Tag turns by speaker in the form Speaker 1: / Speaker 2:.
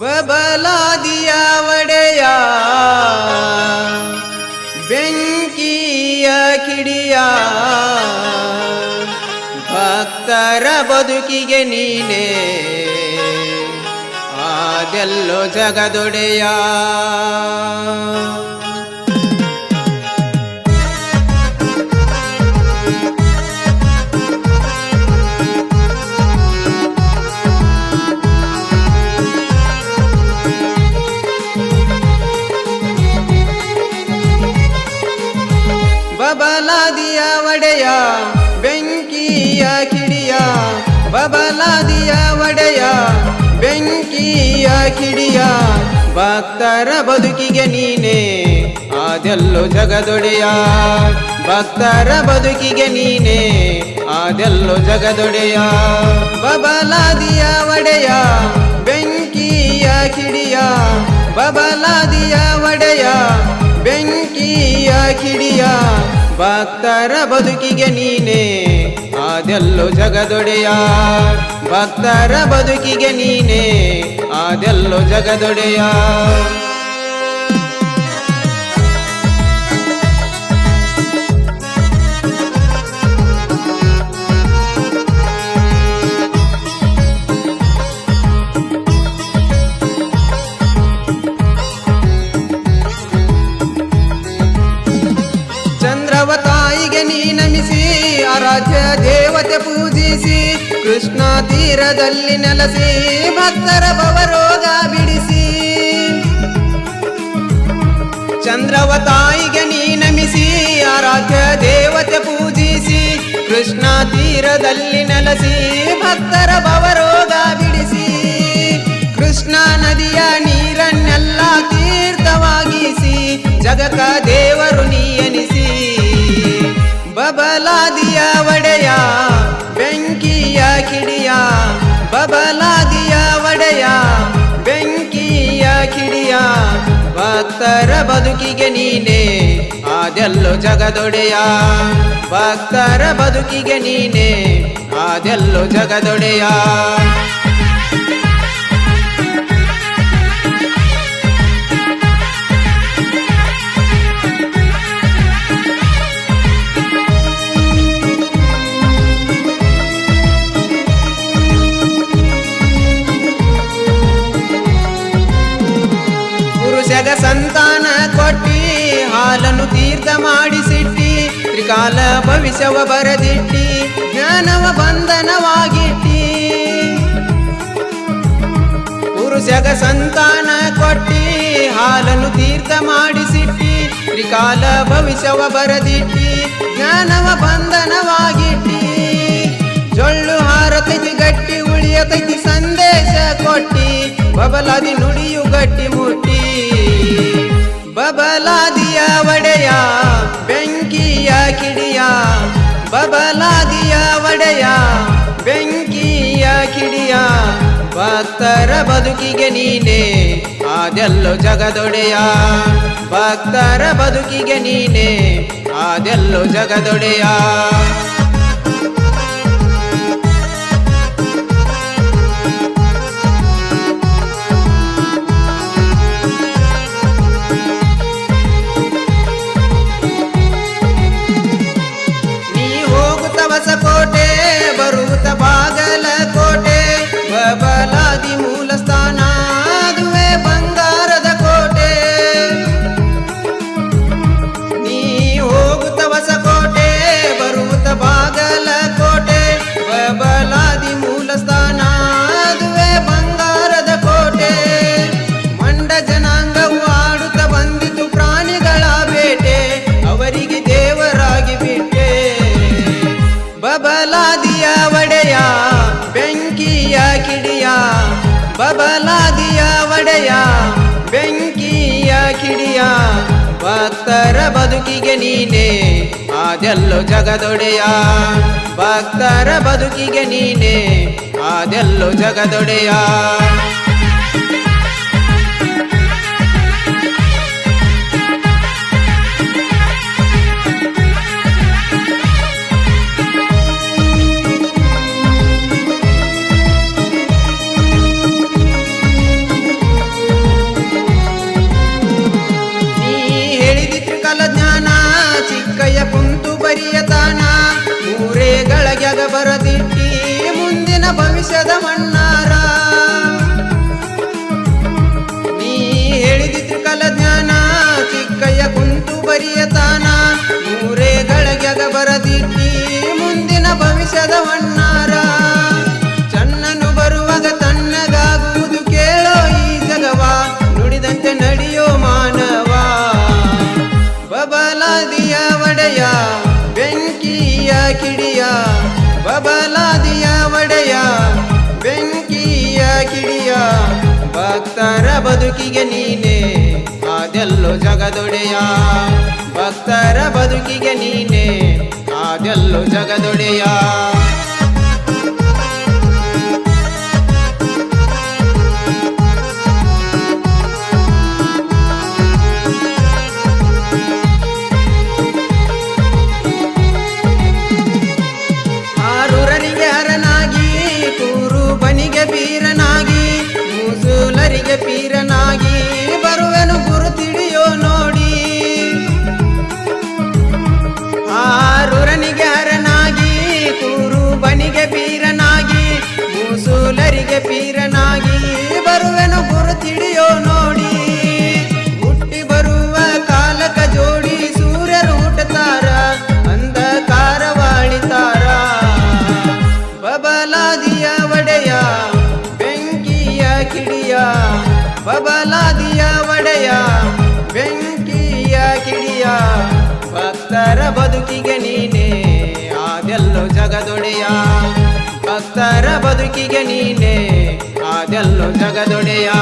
Speaker 1: ಬಬಲಾದಿಯ ಒಡೆಯ ಬೆಂಕಿಯ ಕಿಡಿಯ ಭಕ್ತರ ಬದುಕಿಗೆ ನೀನೇ ಆದೆಲ್ಲೋ ಜಗದೊಡೆಯ. ಬಬಲಾದಿಯ ಒಡೆಯ, ಬೆಂಕಿಯ ಕಿಡಿಯ. ಬಬಲಾದಿಯ ಒಡೆಯ, ಬೆಂಕಿಯ ಕಿಡಿಯ. ಭಕ್ತರ ಬದುಕಿಗೆ ನೀನೇ ಆದೆಲ್ಲೋ ಜಗದೊಡೆಯ. ಭಕ್ತರ ಬದುಕಿಗೆ ನೀನೇ ಆದೆಲ್ಲೋ ಜಗದೊಡೆಯ. ಬಬಲಾದಿಯ ಒಡೆಯ, ಬೆಂಕಿಯ ಕಿಡಿಯ. ಬಬಲಾದಿಯ ಒಡೆಯ, ಬೆಂಕಿಯ ಕಿಡಿಯ. ಭಕ್ತರ ಬದುಕಿಗೆ ನೀನೇ ಆದೆಲ್ಲೋ ಜಗದೊಡೆಯ? ಭಕ್ತರ ಬದುಕಿಗೆ ನೀನೇ ಆದೆಲ್ಲೋ ಜಗದೊಡೆಯ? ಪೂಜಿಸಿ ಕೃಷ್ಣ ತೀರದಲ್ಲಿ ನೆಲೆಸಿ ಭಕ್ತರ ಭವರೋಗ ಬಿಡಿಸಿ. ಚಂದ್ರವ ತಾಯಿಗೆ ನೀ ನಮಿಸಿ, ಆರಾಧ್ಯ ದೇವತೆ ಪೂಜಿಸಿ ಕೃಷ್ಣ ತೀರದಲ್ಲಿ ನೆಲೆಸಿ ಭಕ್ತರ ಭವರೋಗ ಬಿಡಿಸಿ. ಕೃಷ್ಣ ನದಿಯ ನೀರನ್ನೆಲ್ಲ ತೀರ್ಥವಾಗಿಸಿ ಜಗಕ ದೇವರು ಭಕ್ತರ ಬದುಕಿಗೆ ನೀನೇ. ಆದೆಲ್ಲೋ ಜಗದೊಡೆಯ. ಭಕ್ತರ ಬದುಕಿಗೆ ನೀನೇ. ಆದೆಲ್ಲೋ ಜಗದೊಡೆಯ. ತ್ರಿಕಾಲ ಭವಿಷ್ಯವ ಬರದಿಟ್ಟಿ, ಜ್ಞಾನವ ಬಂಧನವಾಗಿಟ್ಟಿ. ಪುರುಷಗ ಸಂತಾನ ಕೊಟ್ಟಿ, ಹಾಲನ್ನು ತೀರ್ಥ ಮಾಡಿಸಿಟ್ಟಿ, ತ್ರಿಕಾಲ ಭವಿಷ್ಯವ ಬರದಿಟ್ಟಿ, ಜ್ಞಾನವ ಬಂಧನವಾಗಿಟ್ಟಿ. ಜೊಳ್ಳು ಹಾರತೈತಿ ಗಟ್ಟಿ, ಉಳಿಯತೈತಿ ಸಂದೇಶ ಕೊಟ್ಟಿ, ಬಬಲಾದಿ ನುಡಿಯು ಗಟ್ಟಿ ಮುಟ್ಟಿ. ಬಬಲಾದಿಯ ಬಬಲಾದಿಯ ಒಡೆಯ ಬೆಂಕಿಯ ಕಿಡಿಯ ಭಕ್ತರ ಬದುಕಿಗೆ ನೀನೇ ಆದೆಲ್ಲೋ ಜಗದೊಡೆಯ. ಭಕ್ತರ ಬದುಕಿಗೆ ನೀನೇ ಆದೆಲ್ಲೋ ಜಗದೊಡೆಯ. ಬಬಲಾದಿಯ ಒಡೆಯ ಬೆಂಕಿಯ ಕಿಡಿಯ ಭಕ್ತರ ಬದುಕಿಗೆ ನೀನೇ ಆದೆಲ್ಲೋ ಜಗದೊಡೆಯ. ಭಕ್ತರ ಬದುಕಿಗೆ ನೀನೆ ಆದೆಲ್ಲೋ ಜಗದೊಡೆಯ. ಬದುಕಿಗೆ ನೀನೆ. ಆದೆಲ್ಲೋ ಜಗದೊಡೆಯ. ಭಕ್ತರ ಬದುಕಿಗೆ ನೀನೆ. ಆದೆಲ್ಲೋ ಜಗದೊಡೆಯ. ಬಡಾದಿಯ ಒಡೆಯ ಬೆಂಕಿಯ ಕಿಡಿಯ ಭಕ್ತರ ಬದುಕಿಗೆ ನೀನೆ ಆದೆಲ್ಲೋ ಜಗದೊಡೆಯ. ಭಕ್ತರ ಬದುಕಿಗೆ ನೀನೆ ಆದೆಲ್ಲೋ ಜಗದೊಡೆಯಾ.